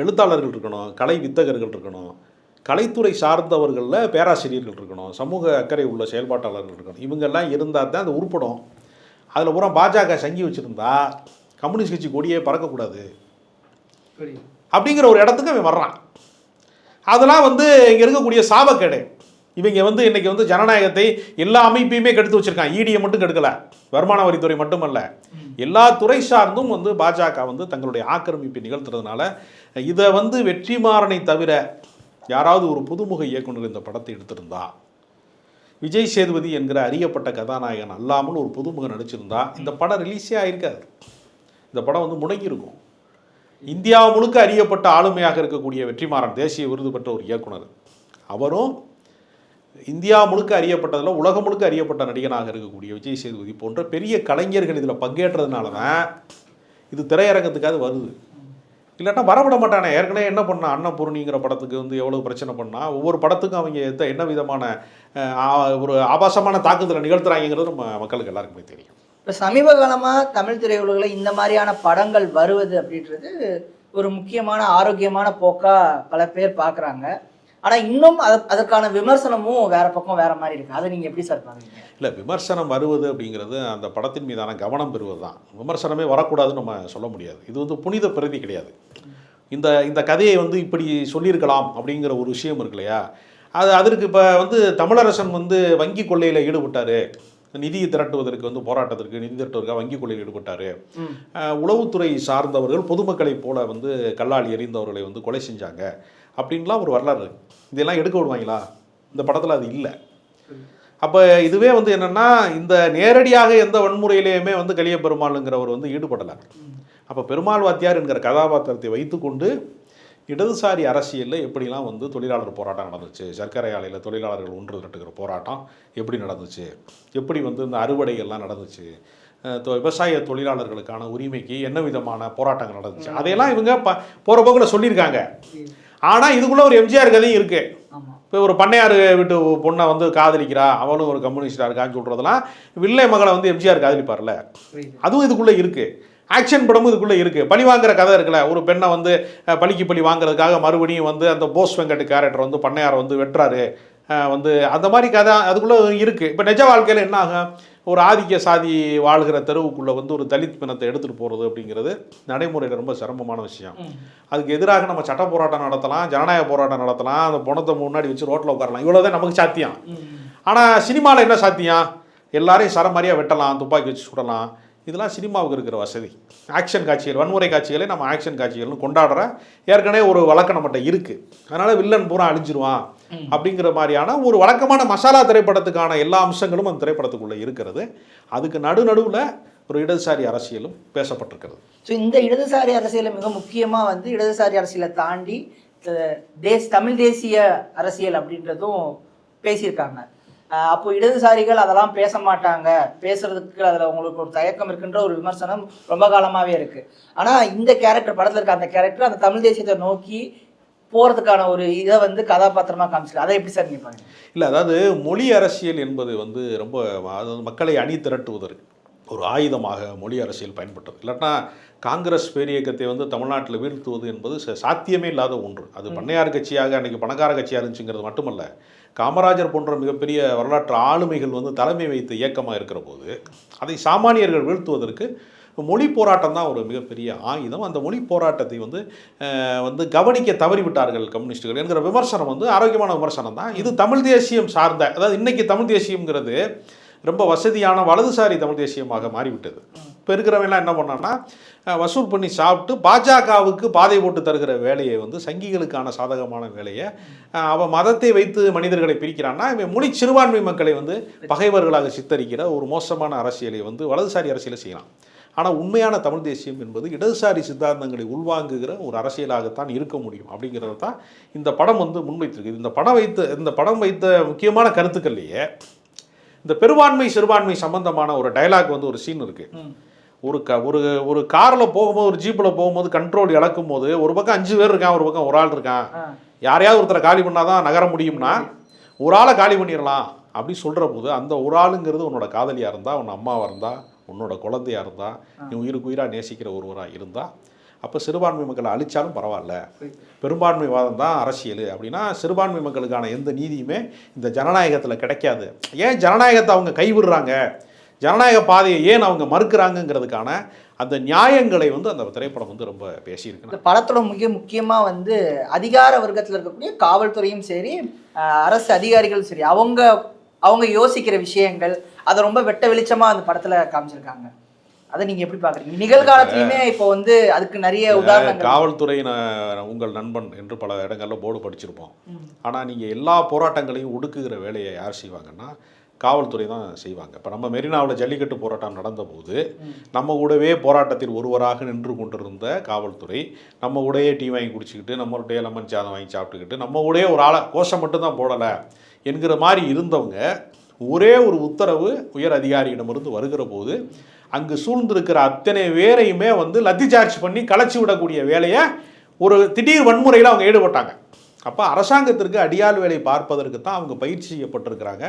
எழுத்தாளர்கள் இருக்கணும் கலை வித்தகர்கள் இருக்கணும் கலைத்துறை சார்ந்தவர்களில் பேராசிரியர்கள் இருக்கணும் சமூக அக்கறை உள்ள செயல்பாட்டாளர்கள் இருக்கணும். இவங்கெல்லாம் இருந்தால் தான் அது உருப்படும். அதில் பூரா பாஜக சங்கி வச்சுருந்தா கம்யூனிஸ்ட் கட்சி கொடியே பறக்கக்கூடாது. அப்படிங்கிற ஒரு இடத்துக்கு அவன் வர்றான். அதெல்லாம் வந்து இங்கே இருக்கக்கூடிய சாபக்கேடு. இவங்க வந்து இன்றைக்கி வந்து ஜனநாயகத்தை எல்லா அமைப்பையுமே கெடுத்து வச்சுருக்காங்க. ஈடியை மட்டும் கெடுக்கலை. வருமான வரித்துறை மட்டுமல்ல. எல்லா துறை சார்ந்தும் வந்து பாஜக வந்து தங்களுடைய ஆக்கிரமிப்பை நிகழ்த்துறதுனால இதை வந்து வெற்றிமாறனை தவிர யாராவது ஒரு புதுமுக இயக்குனர் இந்த படத்தை எடுத்திருந்தா விஜய் சேதுபதி என்கிற அறியப்பட்ட கதாநாயகன் அல்லாமல் ஒரு புதுமுகம் நடிச்சிருந்தா இந்த படம் ரிலீஸே ஆகிருக்காது இந்த படம் வந்து முடங்கியிருக்கும். இந்தியா முழுக்க அறியப்பட்ட ஆளுமையாக இருக்கக்கூடிய வெற்றிமாறன் தேசிய விருது பெற்ற ஒரு இயக்குனர். அவரும் இந்தியா முழுக்க அறியப்பட்டதில் உலகம் முழுக்க அறியப்பட்ட நடிகனாக இருக்கக்கூடிய விஜய் சேதுபதி போன்ற பெரிய கலைஞர்கள் இதில் பங்கேற்றதுனால தான் இது திரையரங்கத்துக்காவது வருது. இல்லாட்டா வரவிட மாட்டானே. ஏற்கனவே என்ன பண்ணா அன்னபூர்ணிங்கிற படத்துக்கு வந்து எவ்வளோ பிரச்சனை பண்ணா ஒவ்வொரு படத்துக்கும் அவங்க எத்த- என்ன விதமான ஒரு ஆபாசமான தாக்குதலை நிகழ்த்துறாங்கிறது நம்ம மக்களுக்கு எல்லாருக்குமே தெரியும். இப்போ சமீப காலமாக தமிழ் திரையுலகில் இந்த மாதிரியான படங்கள் வருவது அப்படின்றது ஒரு முக்கியமான ஆரோக்கியமான போக்காக பல பேர் பார்க்குறாங்க ஆனால் இன்னும் அது அதற்கான விமர்சனமும் வேற பக்கம் வேற மாதிரி இருக்கு. அதை நீங்கள் எப்படி சார் பார்க்குறீங்க இல்லை விமர்சனம் வருவது அப்படிங்கிறது அந்த படத்தின் மீதான கவனம் பெறுவது தான் விமர்சனமே வரக்கூடாதுன்னு நம்ம சொல்ல முடியாது. இது வந்து புனித பிரதி கிடையாது. இந்த இந்த கதையை வந்து இப்படி சொல்லியிருக்கலாம் அப்படிங்கிற ஒரு விஷயம் இருக்கு இல்லையா? அது அதற்கு இப்போ வந்து தமிழரசன் வந்து வங்கி கொள்ளையில் ஈடுபட்டார். நிதியை திரட்டுவதற்கு வந்து போராட்டத்திற்கு நிதி திரட்டுவதற்காக வங்கி கொள்ளையில் ஈடுபட்டார். உளவுத்துறை சார்ந்தவர்கள் பொதுமக்களைப் போல வந்து கல்லால் எறிந்தவர்களை வந்து கொலை செஞ்சாங்க. அப்படின்லாம் ஒரு வரலாறு இருக்குது இதெல்லாம் எடுக்க விடுவாங்களா? இந்த படத்தில் அது இல்லை. அப்போ இதுவே வந்து என்னென்னா இந்த நேரடியாக எந்த வன்முறையிலையுமே வந்து கலிய பெருமாளுங்கிறவர் வந்து ஈடுபடலை. அப்போ பெருமாள் வாத்தியார் என்கிற கதாபாத்திரத்தை வைத்துக்கொண்டு இடதுசாரி அரசியலில் எப்படிலாம் வந்து தொழிலாளர் போராட்டம் நடந்துச்சு? சர்க்கரை ஆலையில் தொழிலாளர்கள் ஒன்று திரட்டுகிற போராட்டம் எப்படி நடந்துச்சு? எப்படி வந்து இந்த அறுவடைகள்லாம் நடந்துச்சு? தொ- விவசாய தொழிலாளர்களுக்கான உரிமைக்கு என்ன விதமான போராட்டங்கள் நடந்துச்சு? அதையெல்லாம் இவங்க ப போகிற போக்கில் சொல்லியிருக்காங்க. ஆனால் இதுக்குள்ளே ஒரு எம்ஜிஆர் கதையும் இருக்குது இப்போ ஒரு பண்ணையார் வீட்டு பொண்ணை வந்து காதலிக்கிறா அவளும் ஒரு கம்யூனிஸ்டாக இருக்கான்னு சொல்கிறதெல்லாம் வில்லை மகளை வந்து எம்ஜிஆர் காதலிப்பார்ல. அதுவும் இதுக்குள்ளே இருக்குது ஆக்ஷன் படமும் இதுக்குள்ளே இருக்குது பழி வாங்குற கதை இருக்குல்ல ஒரு பெண்ணை வந்து பழிக்கு பழி வாங்குறதுக்காக மறுபடியும் வந்து அந்த போஸ் வெங்கட் கேரக்டர் வந்து பண்ணையார் வந்து வெட்டுறாரு. வந்து அந்த மாதிரி கதை அதுக்குள்ளே இருக்குது இப்போ நிஜ வாழ்க்கையில் என்ன ஆகும்? ஒரு ஆதிக்க சாதி வாழ்கிற தெருவுக்குள்ளே வந்து ஒரு தலித் பிணத்தை எடுத்துகிட்டு போகிறது அப்படிங்கிறது நடைமுறையில் ரொம்ப சிரமமான விஷயம். அதுக்கு எதிராக நம்ம சட்ட போராட்டம் நடத்தலாம் ஜனநாயக போராட்டம் நடத்தலாம் அந்த பணத்தை முன்னாடி வச்சு ரோட்டில் உட்காரலாம். இவ்வளோதான் நமக்கு சாத்தியம். ஆனால் சினிமாவில் என்ன சாத்தியம்? எல்லாரையும் சரமாரியாக வெட்டலாம் துப்பாக்கி வச்சு சுடலாம். இதெல்லாம் சினிமாவுக்கு இருக்கிற வசதி. ஆக்ஷன் காட்சிகள் வன்முறை காட்சிகளை நம்ம ஆக்ஷன் காட்சிகள்னு கொண்டாடுற ஏற்கனவே ஒரு வழக்கம் நம்மகிட்ட இருக்குது அதனால் வில்லன் பூரா அழிஞ்சிருவான் அப்படிங்கிற மாதிரியான ஒரு வழக்கமான மசாலா திரைப்படத்துக்கான எல்லா அம்சங்களும் அந்த திரைப்படத்துக்குள்ளே இருக்கிறது. அதுக்கு நடு நடுவில் ஒரு இடதுசாரி அரசியலும் பேசப்பட்டிருக்கிறது. ஸோ இந்த இடதுசாரி அரசியலில் மிக முக்கியமாக வந்து இடதுசாரி அரசியலை தாண்டி தேஸ் தமிழ் தேசிய அரசியல் அப்படின்றதும் பேசியிருக்காங்க. அப்போ இடதுசாரிகள் அதெல்லாம் பேச மாட்டாங்க. பேசுறதுக்கு அதில் உங்களுக்கு ஒரு தயக்கம் இருக்குன்ற ஒரு விமர்சனம் ரொம்ப காலமாகவே இருக்கு. ஆனால் இந்த கேரக்டர் படத்தில் இருக்க அந்த கேரக்டர் அந்த தமிழ் தேசியத்தை நோக்கி போகிறதுக்கான ஒரு இதை வந்து கதாபாத்திரமா காமிச்சிருக்கு அதை எப்படி சார் நினைப்பாங்க இல்லை அதாவது மொழி அரசியல் என்பது வந்து ரொம்ப அதாவது மக்களை அணி திரட்டுவதற்கு ஒரு ஆயுதமாக மொழி அரசியல் பயன்பட்டது. இல்லாட்டா காங்கிரஸ் பேரியக்கத்தை வந்து தமிழ்நாட்டில் வீழ்த்துவது என்பது சாத்தியமே இல்லாத ஒன்று. அது பண்ணையார் கட்சியாக அன்றைக்கி பணக்கார கட்சியாக இருந்துச்சுங்கிறது மட்டுமல்ல காமராஜர் போன்ற மிகப்பெரிய வரலாற்று ஆளுமைகள் வந்து தலைமை வைத்த இயக்கமாக இருக்கிற போது அதை சாமானியர்கள் வீழ்த்துவதற்கு மொழி போராட்டம் தான் ஒரு மிகப்பெரிய ஆயுதம். அந்த மொழி போராட்டத்தை வந்து வந்து கவனிக்க தவறிவிட்டார்கள் கம்யூனிஸ்டுகள் என்கிற விமர்சனம் வந்து ஆரோக்கியமான விமர்சனம் தான். இது தமிழ் தேசியம் சார்ந்த அதாவது இன்றைக்கி தமிழ் தேசியங்கிறது ரொம்ப வசதியான வலதுசாரி தமிழ் தேசியமாக மாறிவிட்டது. இப்போ இருக்கிறவங்கலாம் என்ன பண்ணான்னா வசூல் பண்ணி சாப்பிட்டு பாஜகவுக்கு பாதை போட்டு தருகிற வேலையை வந்து சங்கிகளுக்கான சாதகமான வேலையை அவன் மதத்தை வைத்து மனிதர்களை பிரிக்கிறான்னா இவன் மொழி சிறுபான்மை மக்களை வந்து பகைவர்களாக சித்தரிக்கிற ஒரு மோசமான அரசியலை வந்து வலதுசாரி அரசியலை செய்யலாம். ஆனால் உண்மையான தமிழ் தேசியம் என்பது இடதுசாரி சித்தாந்தங்களை உள்வாங்குகிற ஒரு அரசியலாகத்தான் இருக்க முடியும் அப்படிங்கிறத தான் இந்த படம் வந்து முன்வைத்திருக்கு. இந்த படம் வைத்த இந்த படம் வைத்த முக்கியமான கருத்துக்கள்லையே இந்த பெரும்பான்மை சிறுபான்மை சம்பந்தமான ஒரு டயலாக் வந்து ஒரு சீன் இருக்கு ம். ஒரு க ஒரு ஒரு காரில் போகும்போது ஒரு ஜீப்பில் போகும்போது கண்ட்ரோல் இழக்கும் போது ஒரு பக்கம் அஞ்சு பேர் இருக்கான் ஒரு பக்கம் ஒரு ஆள் இருக்கான். யாரையாவது ஒருத்தரை காலி பண்ணாதான் நகர முடியும்னா ஒரு ஆளை காலி பண்ணிடலாம் அப்படி சொல்கிற போது அந்த ஒரு ஆளுங்கிறது உன்னோட காதலியாக இருந்தால் உன் அம்மாவாக இருந்தால் உன்னோட குழந்தையா இருந்தால் நீ உயிருக்கு உயிராக நேசிக்கிற ஒருவராக இருந்தால் அப்போ சிறுபான்மை மக்களை அழிச்சாலும் பரவாயில்ல. பெரும்பான்மைவாதம் தான் அரசியல். அப்படின்னா சிறுபான்மை மக்களுக்கான எந்த நீதியுமே இந்த ஜனநாயகத்தில் கிடைக்காது. ஏன் ஜனநாயகத்தை அவங்க கைவிடுறாங்க? ஜனநாயக பாதையை ஏன் அவங்க மறுக்கிறாங்கங்கிறதுக்கான அந்த நியாயங்களை வந்து அந்த திரைப்படம் வந்து ரொம்ப பேசியிருக்கு இந்த படத்தோட மிக முக்கியமாக வந்து அதிகார வர்க்கத்தில் இருக்கக்கூடிய காவல்துறையும் சரி அரசு அதிகாரிகளும் சரி அவங்க அவங்க யோசிக்கிற விஷயங்கள் அதை ரொம்ப வெட்ட வெளிச்சமாக அந்த படத்தில் காமிச்சிருக்காங்க. அதை நீங்கள் எப்படி பார்க்குறீங்க நிகழ்காலத்துலையுமே இப்போ வந்து அதுக்கு நிறைய உதாரணங்கள் காவல்துறை உங்கள் நண்பன் என்று பல இடங்களில் போர்டு படிச்சிருப்போம். ம். ஆனால் நீங்கள் எல்லா போராட்டங்களையும் ஒடுக்குகிற வேலையை யார் செய்வாங்கன்னா காவல்துறை தான் செய்வாங்க. இப்போ நம்ம மெரினாவில் ஜல்லிக்கட்டு போராட்டம் நடந்தபோது நம்ம கூடவே போராட்டத்தில் ஒருவராக நின்று கொண்டிருந்த காவல்துறை நம்ம கூடயே டீ வாங்கி குடிச்சிக்கிட்டு நம்மளுடைய லெமன் சாதம் வாங்கி சாப்பிட்டுக்கிட்டு நம்ம கூடயே ஒரு ஆளை கோஷம் மட்டும்தான் போடலை என்கிற மாதிரி இருந்தவங்க ஒரே ஒரு உத்தரவு உயர் அதிகாரியிடமிருந்து வருகிற போது அங்கு சூழ்ந்திருக்கிற அத்தனை பேரையுமே வந்து லத்தி சார்ஜ் பண்ணி கலைச்சி விடக்கூடிய வேலையை ஒரு திடீர் வன்முறையில் அவங்க ஈடுபட்டாங்க. அப்போ அரசாங்கத்திற்கு அடியாள் வேலை பார்ப்பதற்கு தான் அவங்க பயிற்சி செய்யப்பட்டிருக்கிறாங்க.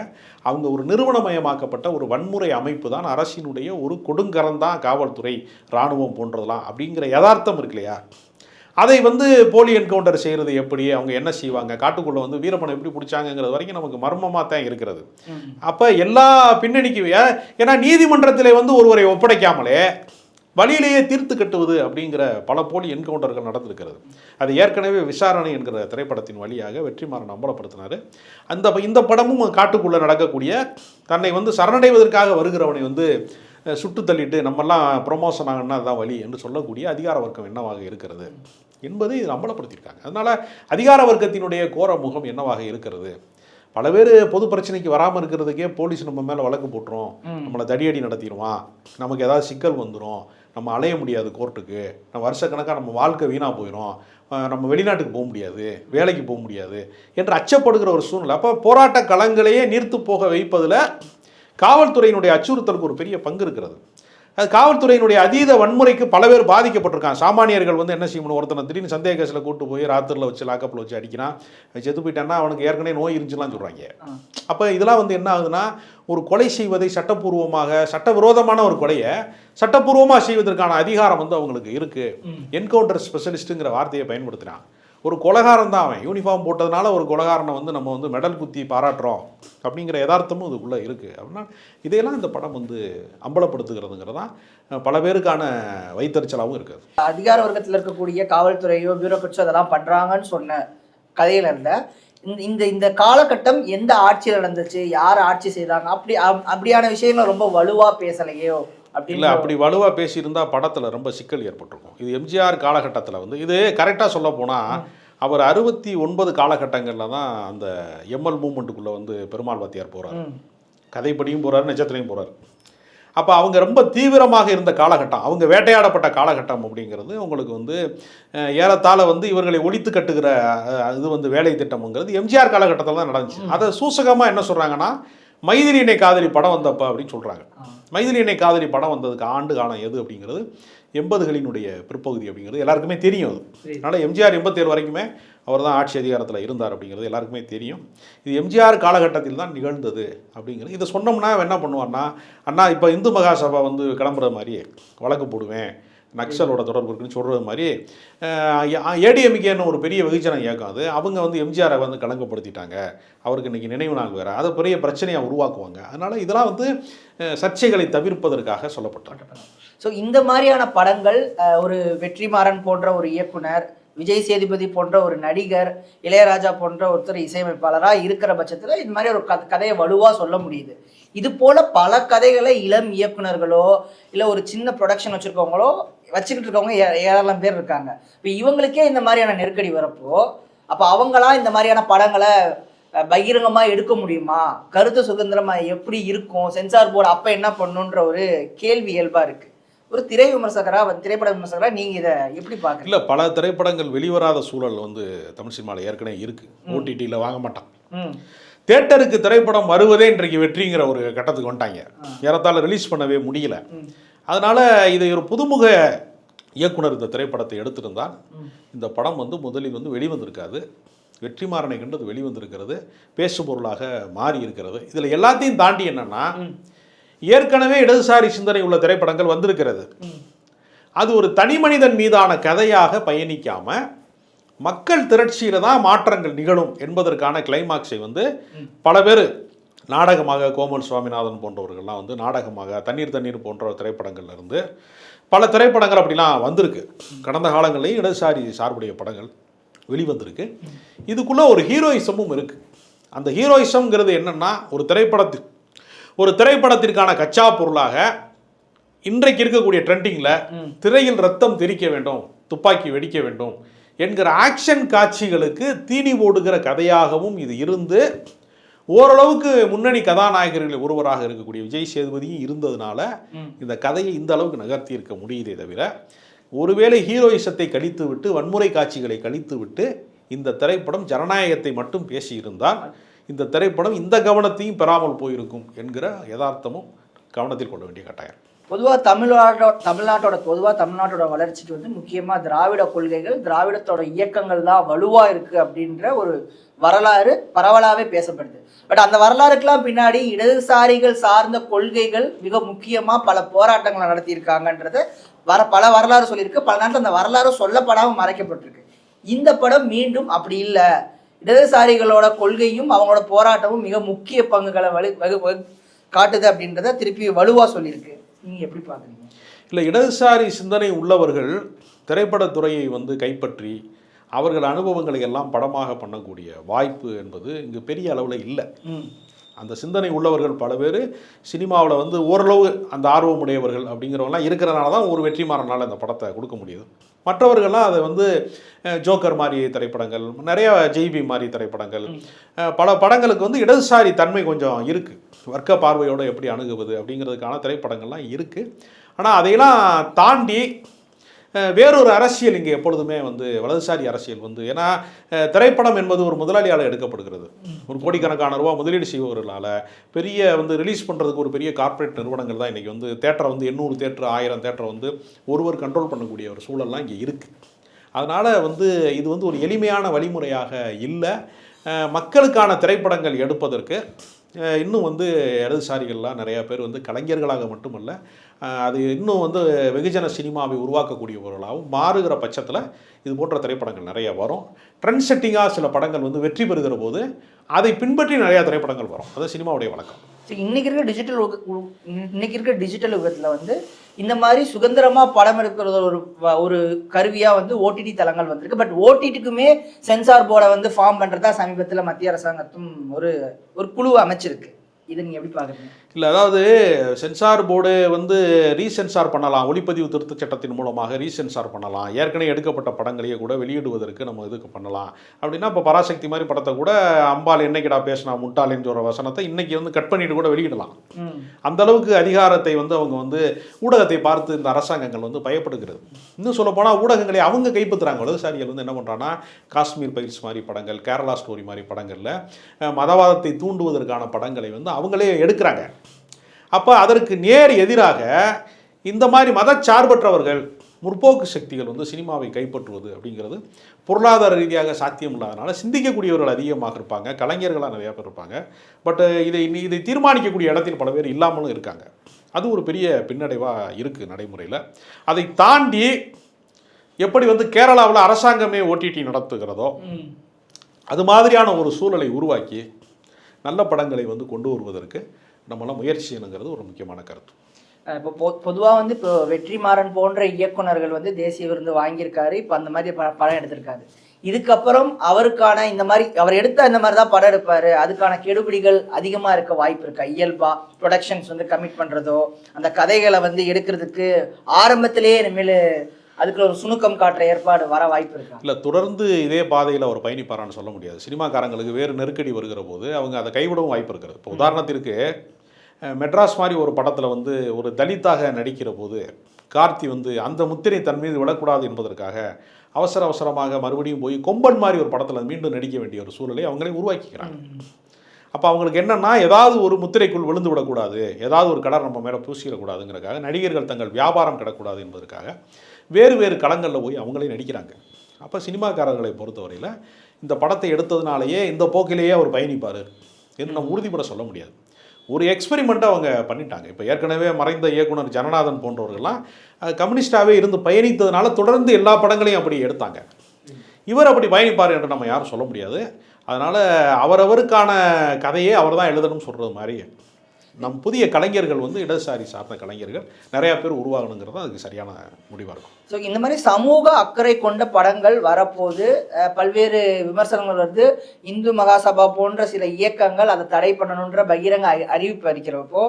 அவங்க ஒரு நிறுவனமயமாக்கப்பட்ட ஒரு வன்முறை அமைப்பு தான் அரசினுடைய ஒரு கொடுங்கரம் தான் காவல்துறை இராணுவம் போன்றதெல்லாம் அப்படிங்கிற யதார்த்தம் இருக்கு இல்லையா? அதை வந்து போலி என்கவுண்டர் செய்கிறது எப்படி? அவங்க என்ன செய்வாங்க? காட்டுக்குள்ளே வந்து வீரப்பனை எப்படி பிடிச்சாங்கங்கிறது வரைக்கும் நமக்கு மர்மமாக தான் இருக்கிறது. அப்போ எல்லா பின்னணிக்கு ஏன்னா நீதிமன்றத்தில் வந்து ஒருவரை ஒப்படைக்காமலே வழியிலேயே தீர்த்து கட்டுவது அப்படிங்கிற பல போலி என்கவுண்டர்கள் நடந்திருக்கிறது. அது ஏற்கனவே விசாரணை என்கிற திரைப்படத்தின் வழியாக வெற்றிமாறன் அம்பலப்படுத்தினார். அந்த இந்த படமும் காட்டுக்குள்ளே நடக்கக்கூடிய தன்னை வந்து சரணடைவதற்காக வருகிறவனை வந்து சுட்டு தள்ளிட்டு நம்மெல்லாம் ப்ரொமோஷன் ஆகணும்னா அதுதான் வழி என்று சொல்லக்கூடிய அதிகார வர்க்கம் என்னவாக இருக்கிறது? என்பதை இது அம்பலப்படுத்தியிருக்காங்க. அதனால் அதிகார வர்க்கத்தினுடைய கோர முகம் என்னவாக இருக்கிறது? பல பேர் பொது பிரச்சனைக்கு வராமல் இருக்கிறதுக்கே போலீஸ் நம்ம மேலே வழக்கு போட்டுரும். நம்மளை தடியடி நடத்திடுவான். நமக்கு ஏதாவது சிக்கல் வந்துடும் நம்ம அலைய முடியாது கோர்ட்டுக்கு. நம்ம வருஷக்கணக்காக நம்ம வாழ்க்கை வீணாக போயிடும் நம்ம வெளிநாட்டுக்கு போக முடியாது. வேலைக்கு போக முடியாது. என்று அச்சப்படுகிற ஒரு சூழ்நிலை. அப்போ போராட்ட களங்களையே நீர்த்து போக வைப்பதில் காவல்துறையினுடைய அச்சுறுத்தலுக்கு ஒரு பெரிய பங்கு இருக்கிறது. அது காவல்துறையினுடைய அதீத வன்முறைக்கு பல பேர் பாதிக்கப்பட்டிருக்காங்க. சாமானியர்கள் வந்து என்ன செய்யணும் ஒருத்தனை திடீர்னு சந்தேக கேஸில் கூட்டு போய் ராத்திரில் வச்சு லாக்கப்பில் வச்சு அடிக்கிறான். செத்து போயிட்டான்னா அவனுக்கு ஏற்கனவே நோய் இருந்துச்சுலாம் சொல்கிறாங்க. அப்போ இதெல்லாம் வந்து என்ன ஆகுதுன்னா ஒரு கொலை செய்வதை சட்டப்பூர்வமாக சட்டவிரோதமான ஒரு கொலையை சட்டப்பூர்வமாக செய்வதற்கான அதிகாரம் வந்து அவங்களுக்கு இருக்குது. என்கவுண்டர் ஸ்பெஷலிஸ்ட்டுங்கிற வார்த்தையை பயன்படுத்தினான் ஒரு கொலகாரம் தான் அவன். யூனிஃபார்ம் போட்டதுனால ஒரு கொலகாரனை வந்து நம்ம வந்து மெடல் குத்தி பாராட்டுறோம். அப்படிங்கிற யதார்த்தமும் இதுக்குள்ளே இருக்குது அப்படின்னா இதையெல்லாம் இந்த படம் வந்து அம்பலப்படுத்துகிறதுங்கிறதான் தான் பல பேருக்கான வைத்தறிச்சலாகவும் இருக்குது. அதிகார வர்க்கத்தில் இருக்கக்கூடிய காவல்துறையோ பியூரோக்ரட்ஸோ அதெல்லாம் பண்ணுறாங்கன்னு சொன்ன கதையில் இருந்த இந்த இந்த இந்த காலகட்டம் எந்த ஆட்சியில் நடந்துச்சு யார் ஆட்சி செய்தாங்க அப்படி அப்- அப்படியான விஷயங்கள் ரொம்ப வலுவாக பேசலையோ இல்லை அப்படி வலுவாக பேசியிருந்தா படத்தில் ரொம்ப சிக்கல் ஏற்பட்டிருக்கும். இது எம்ஜிஆர் காலகட்டத்தில் வந்து இது கரெக்டாக சொல்ல போனால் அவர் அறுபத்தி ஒன்பது காலகட்டங்களில் தான் அந்த எம்எல் மூமெண்ட்டுக்குள்ளே வந்து பெருமாள் வாத்தியார் போகிறார். கதைப்படியும் போகிறாரு நட்சத்திரையும் போகிறார் அப்போ அவங்க ரொம்ப தீவிரமாக இருந்த காலகட்டம் அவங்க வேட்டையாடப்பட்ட காலகட்டம் அப்படிங்கிறது உங்களுக்கு வந்து ஏறத்தாழ வந்து இவர்களை ஒழித்து கட்டுகிற இது வந்து வேலை திட்டம்ங்கிறது எம்ஜிஆர் காலகட்டத்தில் தான் நடந்துச்சு. அதை சூசகமாக என்ன சொல்கிறாங்கன்னா மைதிலி என்னை காதலி படம் வந்தப்ப அப்படின்னு சொல்கிறாங்க மைதிலி என்னை காதலி படம் வந்ததுக்கு ஆண்டு காலம் எது அப்படிங்கிறது எண்பதுகளினுடைய பிற்பகுதி அப்படிங்கிறது எல்லாருக்குமே தெரியும் அது. அதனால் எம்ஜிஆர் எண்பத்தேழு வரைக்குமே அவர் தான் ஆட்சி அதிகாரத்தில் இருந்தார் அப்படிங்கிறது எல்லாருக்குமே தெரியும். இது எம்ஜிஆர் காலகட்டத்தில் தான் நிகழ்ந்தது அப்படிங்கிறது. இதை சொன்னோம்னா அவன் என்ன பண்ணுவான்னா அண்ணா இப்போ இந்து மகாசபா வந்து கிளம்புற மாதிரி வழக்கு போடுவேன் நக்சலோட தொடர்பு இருக்குன்னு சொல்கிறது மாதிரி ஏடிஎம்கேன்னு ஒரு பெரிய வெகுஜன இயக்கம் அது அவங்க வந்து எம்ஜிஆரை வந்து களங்கப்படுத்திட்டாங்க அவருக்கு இன்னைக்கு நினைவு நாள் வேறு. அதை பெரிய பிரச்சனையாக உருவாக்குவாங்க. அதனால் இதெல்லாம் வந்து சர்ச்சைகளை தவிர்ப்பதற்காக சொல்லப்பட்டாங்க ஸோ இந்த மாதிரியான படங்கள் ஒரு வெற்றிமாறன் போன்ற ஒரு இயக்குனர் விஜய் சேதுபதி போன்ற ஒரு நடிகர் இளையராஜா போன்ற ஒருத்தர் இசையமைப்பாளராக இருக்கிற பட்சத்தில் இந்த மாதிரி ஒரு கதையை வலுவாக சொல்ல முடியுது. இது போல பல கதைகளை இளம் இயக்குனர்களோ இல்லை ஒரு சின்ன ப்ரொடக்ஷன் வச்சுருக்கவங்களோ வச்சுக்கிட்டு இருக்கவங்க ஏ- ஏராளம் பேர் இருக்காங்க. இப்போ இவங்களுக்கே இந்த மாதிரியான நெருக்கடி வரப்போ அப்போ அவங்களா இந்த மாதிரியான படங்களை அஹ், பகிரங்கமா எடுக்க முடியுமா? கருத்து சுதந்திரமா எப்படி இருக்கும்? சென்சார் போர்டு அப்ப என்ன பண்ணுன்ற ஒரு கேள்வி இயல்பா இருக்கு. ஒரு திரை விமர்சகரா வந்து திரைப்பட விமர்சகரா நீங்க இதை எப்படி பாக்குறீங்க? இல்லை பல திரைப்படங்கள் வெளிவராத சூழல் வந்து தமிழ் சினிமாவில் ஏற்கனவே இருக்குது ஓடிடியில் வாங்க மாட்டான். தேட்டருக்கு திரைப்படம் வருவதே இன்றைக்கு வெற்றிங்கிற ஒரு கட்டத்துக்கு வந்துட்டாங்க. ஏறத்தாழ ரிலீஸ் பண்ணவே முடியல. அதனால் இதை ஒரு புதுமுக இயக்குனர் இந்த திரைப்படத்தை எடுத்திருந்தால் இந்த படம் வந்து முதலில் வந்து வெளிவந்திருக்காது. வெற்றிமாறனை கண்டது வெளிவந்திருக்கிறது. பேசு பொருளாக மாறி இருக்கிறது இதில் எல்லாத்தையும் தாண்டி என்னென்னா ஏற்கனவே இடதுசாரி சிந்தனை உள்ள திரைப்படங்கள் வந்திருக்கிறது. அது ஒரு தனி மனிதன் மீதான கதையாக பயணிக்காமல் மக்கள் திரட்சியில் தான் மாற்றங்கள் நிகழும் என்பதற்கான கிளைமாக்ஸை வந்து பல பேர் நாடகமாக கோமல் சுவாமிநாதன் போன்றவர்கள்லாம் வந்து நாடகமாக தண்ணீர் தண்ணீர் போன்ற திரைப்படங்கள்ல இருந்து பல திரைப்படங்கள் அப்படிலாம் வந்திருக்கு. கடந்த காலங்கள்லையும் இடதுசாரி சார்புடைய படங்கள் வெளிவந்திருக்கு. இதுக்குள்ள ஒரு ஹீரோயிசமும் இருக்கு. அந்த ஹீரோயிசம்ங்கிறது என்னன்னா ஒரு திரைப்படத்தில் ஒரு திரைப்படத்திற்கான கச்சா பொருளாக இன்றைக்கு இருக்கக்கூடிய ட்ரெண்டிங்கில் திரையில் ரத்தம் தெரிக்க வேண்டும் துப்பாக்கி வெடிக்க வேண்டும் என்கிற ஆக்ஷன் காட்சிகளுக்கு தீனி போடுகிற கதையாகவும் இது இருந்து ஓரளவுக்கு முன்னணி கதாநாயகர்களில் ஒருவராக இருக்கக்கூடிய விஜய் சேதுபதியும் இருந்ததுனால இந்த கதையை இந்த அளவுக்கு நகர்த்தி இருக்க முடியுதே தவிர ஒருவேளை ஹீரோயிசத்தை கழித்து விட்டு வன்முறை காட்சிகளை கழித்து விட்டு இந்த திரைப்படம் ஜனநாயகத்தை மட்டும் பேசியிருந்தால் இந்த திரைப்படம் இந்த கவனத்தையும் பெறாமல் போயிருக்கும் என்கிற யதார்த்தமும் கவனத்தில் கொள்ள வேண்டிய கட்டாயம். பொதுவா தமிழ்நாட்டோட தமிழ்நாட்டோட பொதுவா தமிழ்நாட்டோட வளர்ச்சிக்கு வந்து முக்கியமா திராவிட கொள்கைகள் திராவிடத்தோட இயக்கங்கள் தான் வலுவா இருக்கு அப்படின்ற ஒரு வரலாறு பரவலாகவே பேசப்படுது. பட் அந்த வரலாறுக்கெல்லாம் பின்னாடி இடதுசாரிகள் சார்ந்த கொள்கைகள் மிக முக்கியமாக பல போராட்டங்களை நடத்தியிருக்காங்கன்றது வர பல வரலாறு சொல்லியிருக்கு. பல நேரத்தில் அந்த வரலாறு சொல்லப்படாமல் மறைக்கப்பட்டிருக்கு. இந்த படம் மீண்டும் அப்படி இல்லை. இடதுசாரிகளோட கொள்கையும் அவங்களோட போராட்டமும் மிக முக்கிய பங்குகளை வலு வகு- வகு- காட்டுது அப்படின்றத திருப்பி வலுவாக சொல்லியிருக்கு. நீங்கள் எப்படி பார்க்குறீங்க? இல்லை இடதுசாரி சிந்தனை உள்ளவர்கள் திரைப்படத்துறையை வந்து கைப்பற்றி அவர்கள் அனுபவங்களை எல்லாம் படமாக பண்ணக்கூடிய வாய்ப்பு என்பது இங்கு பெரிய அளவில் இல்லை. அந்த சிந்தனை உள்ளவர்கள் பல பேர் சினிமாவில் வந்து ஓரளவு அந்த ஆர்வமுடையவர்கள் அப்படிங்கிறவங்களாம் இருக்கிறனால தான் ஒரு வெற்றிமாறனால் இந்த படத்தை கொடுக்க முடியுது. மற்றவர்கள்லாம் அதை வந்து ஜோக்கர் மாதிரி திரைப்படங்கள் நிறைய ஜெய்பி மாதிரி திரைப்படங்கள் பல படங்களுக்கு வந்து இடதுசாரி தன்மை கொஞ்சம் இருக்குது வர்க்க பார்வையோடு எப்படி அணுகுவது அப்படிங்கிறதுக்கான திரைப்படங்கள்லாம் இருக்குது ஆனால் அதையெல்லாம் தாண்டி வேறொரு அரசியல் இங்கே எப்பொழுதுமே வந்து வலதுசாரி அரசியல் வந்து. ஏன்னா திரைப்படம் என்பது ஒரு முதலாளியால் எடுக்கப்படுகிறது. ஒரு கோடிக்கணக்கான ரூபா முதலீடு செய்பவர்களால் பெரிய வந்து ரிலீஸ் பண்ணுறதுக்கு ஒரு பெரிய கார்ப்பரேட் நிறுவனங்கள் தான் இன்றைக்கி வந்து தேட்டரை வந்து எண்ணூறு தேட்டர் ஆயிரம் தேட்டரை வந்து ஒருவர் கண்ட்ரோல் பண்ணக்கூடிய ஒரு சூழல்லாம் இங்கே இருக்குது அதனால் வந்து இது வந்து ஒரு எளிமையான வழிமுறையாக இல்லை. மக்களுக்கான திரைப்படங்கள் எடுப்பதற்கு இன்னும் வந்து இடதுசாரிகள்லாம் நிறையா பேர் வந்து கலைஞர்களாக மட்டுமல்ல அது இன்னும் வந்து வெகுஜன சினிமாவை உருவாக்கக்கூடியவர்களாகவும் மாறுகிற பட்சத்தில் இது போன்ற திரைப்படங்கள் நிறைய வரும். ட்ரெண்ட் செட்டிங்காக சில படங்கள் வந்து வெற்றி பெறுகிற போது அதை பின்பற்றி நிறையா திரைப்படங்கள் வரும். அது சினிமாவுடைய வழக்கம். So, இன்னைக்கு இருக்கிற டிஜிட்டல் இன்னைக்கு இருக்கிற டிஜிட்டல் யுகத்தில் வந்து இந்த மாதிரி சுதந்திரமாக படம் எடுக்கிறது ஒரு ஒரு கருவியாக வந்து ஓடிடி தளங்கள் வந்திருக்கு. பட் ஓடிடிக்குமே சென்சார் போர்டை வந்து ஃபார்ம் பண்ணுறதா சமீபத்தில் மத்திய அரசாங்கத்தும் ஒரு ஒரு குழு அமைச்சிருக்கு. இதை நீங்க எப்படி பாக்குறீங்க இல்லை அதாவது சென்சார் போர்டு வந்து ரீசென்சார் பண்ணலாம். ஒளிப்பதிவு திருத்தச் சட்டத்தின் மூலமாக ரீசென்சார் பண்ணலாம். ஏற்கனவே எடுக்கப்பட்ட படங்களையே கூட வெளியிடுவதற்கு நம்ம இதுக்கு பண்ணலாம். அப்படின்னா இப்போ பராசக்தி மாதிரி படத்தை கூட அம்பாள் என்னைக்கிடா பேசினா முட்டாளின்னு சொல்கிற வசனத்தை இன்னைக்கு வந்து கட் பண்ணிட்டு கூட வெளியிடலாம். அந்த அளவுக்கு அதிகாரத்தை வந்து அவங்க வந்து ஊடகத்தை பார்த்து இந்த அரசாங்கங்கள் வந்து பயப்படுகிறது. இன்னும் சொல்ல போனால் ஊடகங்களை அவங்க கைப்பற்றுறாங்க. வலதுசாரிகள் வந்து என்ன பண்ணுறாங்கன்னா காஷ்மீர் பைல்ஸ் மாதிரி படங்கள் கேரளா ஸ்டோரி மாதிரி படங்களில் மதவாதத்தை தூண்டுவதற்கான படங்களை வந்து அவங்களே எடுக்கிறாங்க. அப்போ அதற்கு நேர் எதிராக இந்த மாதிரி மதச்சார்பற்றவர்கள் முற்போக்கு சக்திகள் வந்து சினிமாவை கைப்பற்றுவது அப்படிங்கிறது பொருளாதார ரீதியாக சாத்தியம் இல்லாதனால சிந்திக்கக்கூடியவர்கள் அதிகமாக இருப்பாங்க கலைஞர்களாக நிறையா பேர் இருப்பாங்க. பட் இதை இதை தீர்மானிக்கக்கூடிய இடத்தில் பல பேர் இல்லாமலும் இருக்காங்க. அது ஒரு பெரிய பின்னடைவாக இருக்குது நடைமுறையில். அதை தாண்டி எப்படி வந்து கேரளாவில் அரசாங்கமே ஓடிடி நடத்துகிறதோ அது மாதிரியான ஒரு சூழலை உருவாக்கி நல்ல படங்களை வந்து கொண்டு வருவதற்கு நம்மளாம் முயற்சி செய்யணுங்கிறது ஒரு முக்கியமான கருத்து. இப்போ பொ பொதுவாக வந்து இப்போ வெற்றிமாறன் போன்ற இயக்குனர்கள் வந்து தேசிய விருந்து வாங்கியிருக்காரு. இப்போ அந்த மாதிரி ப படம் எடுத்திருக்காரு. இதுக்கப்புறம் அவருக்கான இந்த மாதிரி அவர் எடுத்த இந்த மாதிரி தான் படம் எடுப்பார். அதுக்கான கெடுபிடிகள் அதிகமாக இருக்க வாய்ப்பு இருக்கா? இயல்பா ப்ரொடக்ஷன்ஸ் வந்து கமிட் பண்ணுறதோ அந்த கதைகளை வந்து எடுக்கிறதுக்கு ஆரம்பத்திலேயே இனிமேல் அதுக்கு ஒரு சுணுக்கம் காட்டுற ஏற்பாடு வர வாய்ப்பு இருக்கா? இல்லை தொடர்ந்து இதே பாதையில் அவர் பயணிப்பாரான்னு சொல்ல முடியாது. சினிமாக்காரங்களுக்கு வேறு நெருக்கடி வருகிற போது அவங்க அதை கைவிடவும் வாய்ப்பு இருக்கிறது இப்போ உதாரணத்திற்கு மெட்ராஸ் மாதிரி ஒரு படத்தில் வந்து ஒரு தலித்தாக நடிக்கிற போது கார்த்தி வந்து அந்த முத்திரை தன் மீது விடக்கூடாது என்பதற்காக அவசர அவசரமாக மறுபடியும் போய் கொம்பன் மாதிரி ஒரு படத்தில் மீண்டும் நடிக்க வேண்டிய ஒரு சூழலை அவங்களே உருவாக்கிக்கிறாங்க. அப்போ அவங்களுக்கு என்னன்னா ஏதாவது ஒரு முத்திரைக்குள் விழுந்து விடக்கூடாது ஏதாவது ஒரு கடர் நம்ம மேலே பூசிடக்கூடாதுங்கிறக்காக நடிகர்கள் தங்கள் வியாபாரம் கிடக்கூடாது என்பதற்காக வேறு வேறு களங்களில் போய் அவங்களே நடிக்கிறாங்க. அப்போ சினிமாக்காரர்களை பொறுத்தவரையில் இந்த படத்தை எடுத்ததுனாலேயே இந்த போக்கிலேயே அவர் பயணிப்பார் என்று நம்ம உறுதிப்பட சொல்ல முடியாது. ஒரு எக்ஸ்பெரிமெண்ட்டை அவங்க பண்ணிட்டாங்க. இப்போ ஏற்கனவே மறைந்த இயக்குனர் ஜனநாதன் போன்றவர்கள்லாம் கம்யூனிஸ்டாகவே இருந்து பயணித்ததுனால தொடர்ந்து எல்லா படங்களையும் அப்படி எடுத்தாங்க. இவர் அப்படி பயணிப்பார் என்று நம்ம யாரும் சொல்ல முடியாது. அதனால் அவரவருக்கான கதையே அவர் தான் எழுதணும்னு சொல்கிறது மாதிரி. நம் புதிய கலைஞர்கள் வந்து இடதுசாரி சார்ந்த கலைஞர்கள் நிறையா பேர் உருவாகணுங்கிறது அதுக்கு சரியான முடிவாக இருக்கும். ஸோ இந்த மாதிரி சமூக அக்கறை கொண்ட படங்கள் வரப்போது பல்வேறு விமர்சனங்கள் வருது. இந்து மகாசபா போன்ற சில இயக்கங்கள் அதை தடை பண்ணணுன்ற பகிரங்க அறி- அறிவிப்பு அளிக்கிறப்போ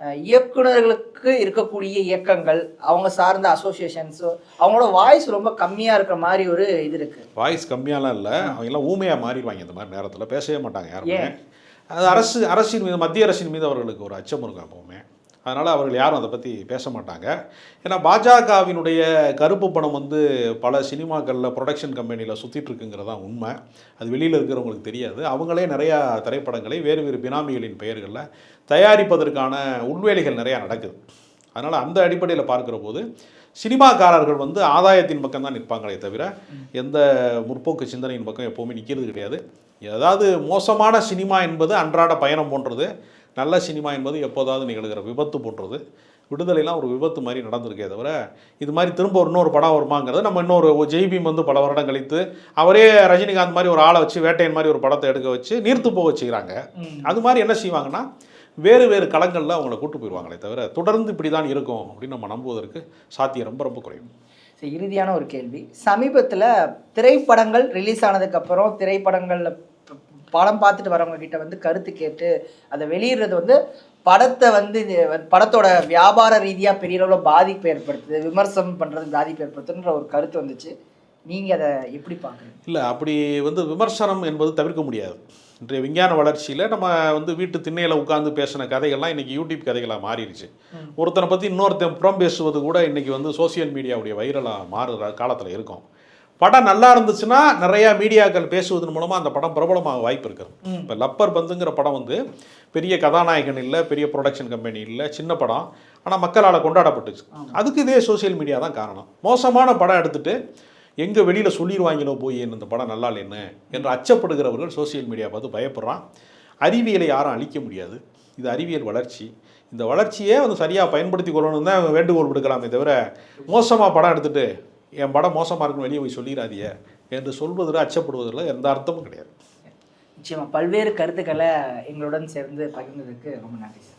அஹ், இயக்குனர்களுக்கு இருக்கக்கூடிய இயக்கங்கள் அவங்க சார்ந்த அசோசியேஷன்ஸோ அவங்களோட வாய்ஸ் ரொம்ப கம்மியாக இருக்கிற மாதிரி ஒரு இது இருக்கு. வாய்ஸ் கம்மியாலாம் இல்லை. அவங்க எல்லாம் ஊமையாக மாறிடுவாங்க இந்த மாதிரி நேரத்தில். பேசவே மாட்டாங்க யாருமே? அது அரசு அரசின் மீது மத்திய அரசின் மீது அவர்களுக்கு ஒரு அச்சம் இருக்கும் எப்பவுமே அதனால் அவர்கள் யாரும் அதை பற்றி பேச மாட்டாங்க ஏன்னா பாஜகவினுடைய கருப்பு பணம் வந்து பல சினிமாக்களில் ப்ரொடக்ஷன் கம்பெனியில் சுற்றிட்டுருக்குங்கிறது தான் உண்மை. அது வெளியில் இருக்கிறவங்களுக்கு தெரியாது. அவங்களே நிறையா திரைப்படங்களை வேறு வேறு பினாமிகளின் பெயர்களில் தயாரிப்பதற்கான உள்வேலைகள் நிறையா நடக்குது. அதனால் அந்த அடிப்படையில் பார்க்குற போது சினிமாக்காரர்கள் வந்து ஆதாயத்தின் பக்கம் தான் நிற்பாங்களே தவிர எந்த முற்போக்கு சிந்தனையின் பக்கம் எப்போவுமே நிற்கிறது கிடையாது. ஏதாவது மோசமான சினிமா என்பது அன்றாட பயணம் போன்றது நல்ல சினிமா என்பது எப்போதாவது நிகழ்கிற விபத்து போன்றது. விடுதலைலாம் ஒரு விபத்து மாதிரி நடந்திருக்கே தவிர இது மாதிரி திரும்ப ஒரு இன்னொரு படம் வருமாங்கிறது நம்ம இன்னொரு ஜெய்பீம் வந்து பல வருடம் கழித்து அவரே ரஜினிகாந்த் மாதிரி ஒரு ஆளை வச்சு வேட்டையன் மாதிரி ஒரு படத்தை எடுக்க வச்சு நீர்த்து போக வச்சுக்கிறாங்க அது மாதிரி என்ன செய்வாங்கன்னா வேறு வேறு களங்களில் அவங்கள கூட்டு போயிடுவாங்களே தவிர தொடர்ந்து இப்படி தான் இருக்கும் அப்படின்னு நம்ம நம்புவதற்கு சாத்தியம் ரொம்ப ரொம்ப குறையும் சரி இறுதியான ஒரு கேள்வி. சமீபத்தில் திரைப்படங்கள் ரிலீஸ் ஆனதுக்கப்புறம் திரைப்படங்களில் படம் பார்த்துட்டு வரவங்க கிட்ட வந்து கருத்து கேட்டு அதை வெளியிடுறது வந்து படத்தை வந்து வந்து படத்தோட வியாபார ரீதியாக பெரிய அளவில் பாதிப்பு ஏற்படுத்துது விமர்சனம் பண்ணுறது பாதிப்பு ஏற்படுத்துன்ற ஒரு கருத்து வந்துச்சு. நீங்கள் அதை எப்படி பார்க்குறீங்க? இல்லை அப்படி வந்து விமர்சனம் என்பது தவிர்க்க முடியாது. இன்றைய விஞ்ஞான வளர்ச்சியில் நம்ம வந்து வீட்டு திண்ணையில் உட்கார்ந்து பேசின கதைகள்லாம் இன்றைக்கி யூடியூப் கதைகளாக மாறிடுச்சு. ஒருத்தனை பற்றி இன்னொருத்தன் புறம் பேசுவது கூட இன்றைக்கி வந்து சோஷியல் மீடியாவுடைய வைரலாக மாறுற காலத்தில் இருக்கும். படம் நல்லா இருந்துச்சுன்னா நிறையா மீடியாக்கள் பேசுவதன் மூலமாக அந்த படம் பிரபலமாக வாய்ப்பு இருக்குது. இப்போ லப்பர் பந்துங்கிற படம் வந்து பெரிய கதாநாயகன் இல்லை பெரிய ப்ரொடக்ஷன் கம்பெனி இல்லை சின்ன படம். ஆனால் மக்களால் கொண்டாடப்பட்டுச்சு. அதுக்கு இதே சோஷியல் மீடியா தான் காரணம். மோசமான படம் எடுத்துட்டு எங்கே வெளியில் சொல்லிடுவாங்களோ போய் என்ன இந்த படம் நல்லா இல்லைன்னு? என்று அச்சப்படுகிறவர்கள் சோஷியல் மீடியா பார்த்து பயப்படுறான். அறிவியலை யாரும் அழிக்க முடியாது. இது அறிவியல் வளர்ச்சி. இந்த வளர்ச்சியே வந்து சரியாக பயன்படுத்தி கொள்ளணும் தான் வேண்டுகோள் விடுக்கலாமே தவிர மோசமாக படம் எடுத்துகிட்டு என் படம் மோசமாக இருக்குன்னு வெளியே போய் சொல்லிடாதீங்க என்று சொல்வதில் அச்சப்படுவதில் எந்த அர்த்தமும் கிடையாது. நிச்சயமாக பல்வேறு கருத்துக்களை எங்களுடன் சேர்ந்து பகிர்ந்ததுக்கு ரொம்ப நன்றி சார்.